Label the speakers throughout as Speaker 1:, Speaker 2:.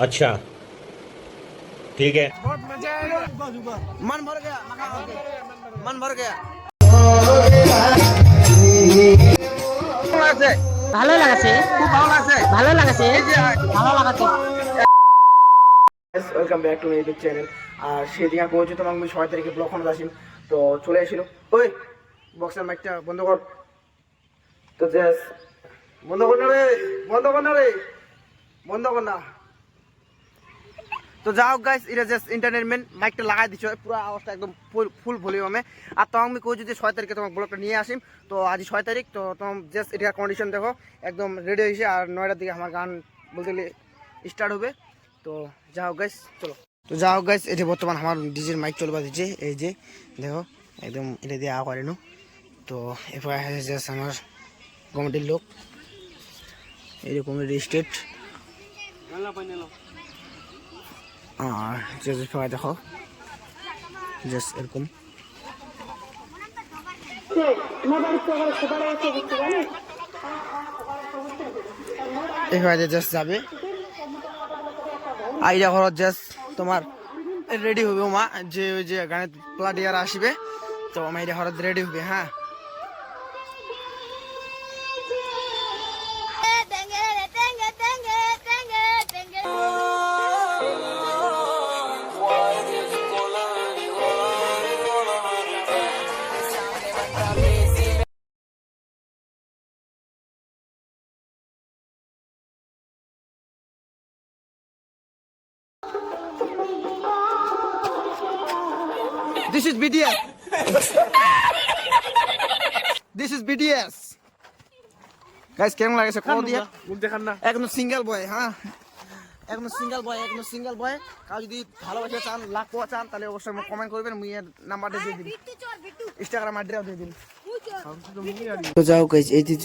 Speaker 1: अच्छा ठीक है
Speaker 2: बहुत मजा आएगा मन भर गया मखा खा के मन भर गया
Speaker 3: ভালো লাগাছে
Speaker 2: খুব ভালো লাগছে
Speaker 3: ভালো লাগাছে ভালো লাগাছে
Speaker 2: welcome back to YouTube channel আর সেদিন আর পৌঁছে তোমাকে আমি ছয় তারিখে ব্লক খনত আসিম তো চলে এসেছিল ওই বক্সের মাইকটা বন্ধ কর তো জাস বন্ধ কর রে বন্ধ কর রে বন্ধ কর তো যা হোক গাইস এটা জাস্ট এন্টারটেনমেন্ট মাইকটা লাগাই দিছো পুরো আওয়াজটা একদম ফুল ভলিউমে আর তোমাকে আমি কই যদি ছয় তারিখে তোমাকে ব্লগটা নিয়ে আসিম। তো আজ ছয় তারিখ, তো তোমার জাস্ট এটা কন্ডিশন দেখো, একদম রেডি হয়েছে। আর নয়টার দিকে আমার গান বলতে গেলে স্টার্ট হবে। তো যা হোক গাইস চলো। তো যা হোক গাইস এটা বর্তমান আমার ডিজের মাইক চলবা দিচ্ছে এই যে, দেখো, একদম এটা দিয়ে আ করে নো তো এরপর জাস্ট আমার কমিটির লোক। এইরকম রেজিস্ট্রেট আর জাস্ট সবাই দেখো। জাস্ট এরকম। এভাবে জাস্ট যাবে। আইডা ঘরত জাস্ট তোমার রেডি হবে মা যে ওই যে গানে প্লাডিয়ার আসবে, তো আমার আইডা ঘরত রেডি হবে হ্যাঁ।
Speaker 4: Tengue.
Speaker 2: This is BTS this is BTS guys কেমন লাগছে কল দিয়ে
Speaker 5: মুখ দেখান না
Speaker 2: একদম সিঙ্গেল বয় হ্যাঁ একদম সিঙ্গেল বয় একদম সিঙ্গেল বয় কাউ যদি ভালোবাসা চান লাখ পাওয়া চান তাহলে অবশ্যই কমেন্ট করবেন মুই এর নাম্বারটা দিয়ে দিন ইনস্টাগ্রাম আইডিটাও দিয়ে দিন তো যাও এই যে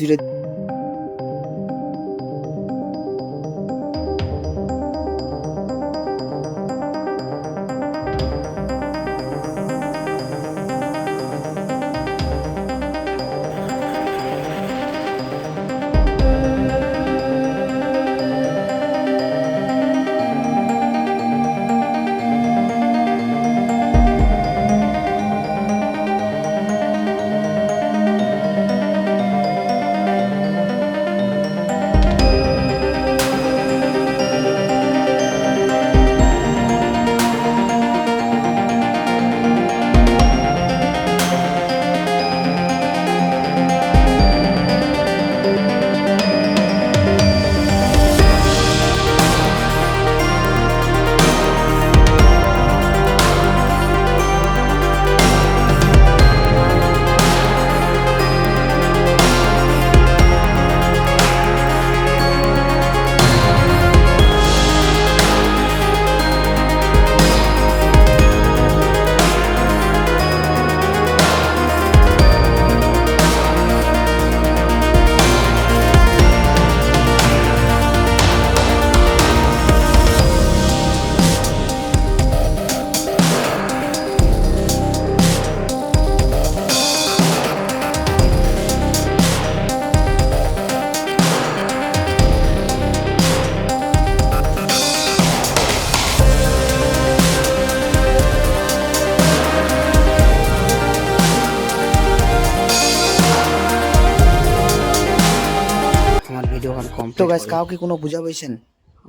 Speaker 2: তো গাইস কাউকে কোনো বুঝা পাইছেন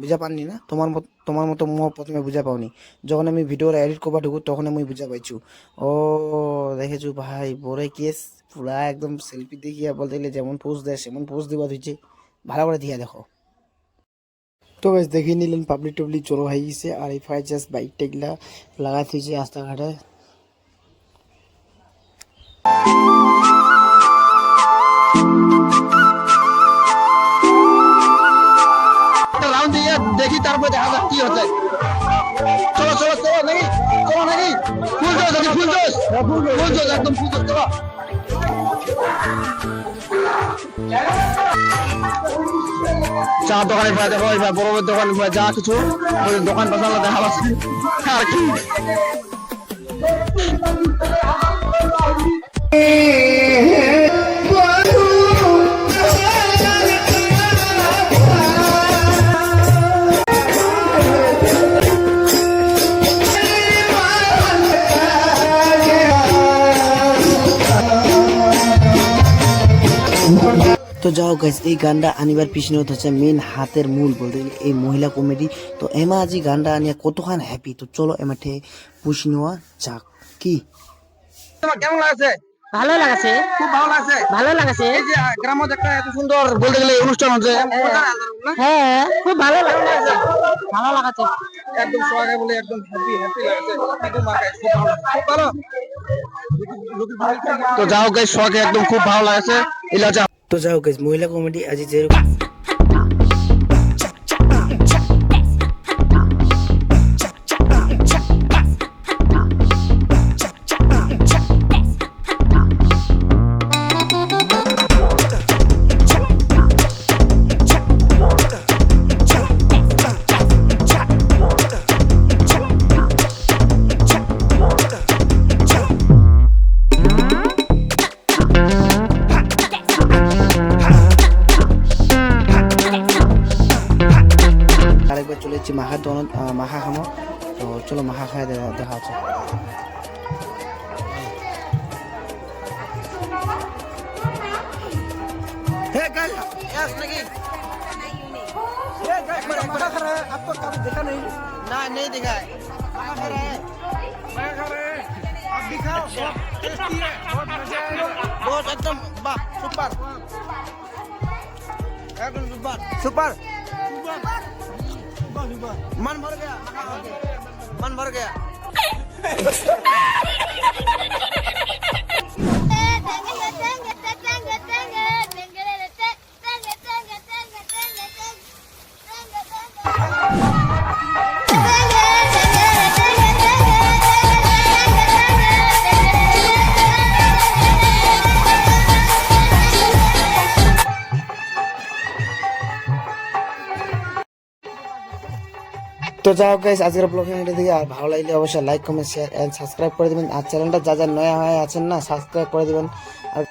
Speaker 2: বুঝা পাননি না? তোমার মত তোমার মতো মই প্রথমে বুঝা পাওনি। যখন আমি ভিডিওর এডিট করবা ঢুকু তখন আমি বুঝা পাইছু। ও দেখেছু ভাই বড় কেস পুরা একদম সেলফি দেখিয়া বলতে গেলে যেমন পোস্ট দেয় সেমন পোস্ট দিবা দিচ্ছে ভালো করে দিয়া দেখো। তো গাইস দেখে নিলেন পাবলিক টাবলিক চলো হয়ে গেছে আর এই ফাই জাস্ট বাইকটা এগুলা লাগাই থুইছে রাস্তাঘাটে। তারপর দেখা যাক কি হচ্ছে। চলো চলো চলো নাকি চলো নাকি ফুল জোস ফুল জোস ফুল জোস একদম ফুল জোস চলো। চা দোকানে পাই দেখো এবার বড় বড় দোকানে পাই যা কিছু দোকান পাশালা দেখা পাচ্ছি আর কি? যাও গাইস এই গানটা আনিবার পিছনে হচ্ছে মেন হাতের মূল বলতে গেলে এই মহিলা কমেডি তো এমা আজি গানটা আনিয়া কতখান হ্যাপি তো চলো এমাঠে পুষি নেওয়া যাক। কি?
Speaker 5: কেমন লাগছে?
Speaker 3: ভালো লাগাছে।
Speaker 5: খুব ভালো লাগছে।
Speaker 3: ভালো লাগাছে।
Speaker 5: এই যে গ্রামে একটা এত সুন্দর বলতে গেলে অনুষ্ঠান হচ্ছে।
Speaker 3: হ্যাঁ খুব ভালো লাগাছে। ভালো লাগাছে।
Speaker 5: একদম সোহাগে বলে একদম হ্যাপি হ্যাপি লাগছে। একদম খুব ভালো তো যাও গাইস সোহাগে একদম খুব ভালো লাগছে।
Speaker 2: তো যাও গাইস মহিলা কমেডি আজি যেরকম আরেকবার চলে যাচ্ছি মাহা দন মাহা খামো তো চলো মাহা খায় দেখা দেখা হচ্ছে
Speaker 5: हे गाइस यस लगी ये गाइस मेरा मजा कर रहा है आपको कभी देखा नहीं ना नहीं देखा है मजा कर रहा है मजा कर रहा है आप दिखाओ बहुत टेस्टी है बहुत मजा आएगा बहुत एकदम वाह सुपर एकदम सुपर सुपर मन भर गया मन भर गया
Speaker 2: তো যাও গাইস আজকের ব্লগিং এটা দিকে আর ভালো লাগলে অবশ্যই like comment share and subscribe করে দিবেন। আর চ্যানেলটা যা যা নয়া হয়ে আছেন না সাবস্ক্রাইব করে দিবেন। আর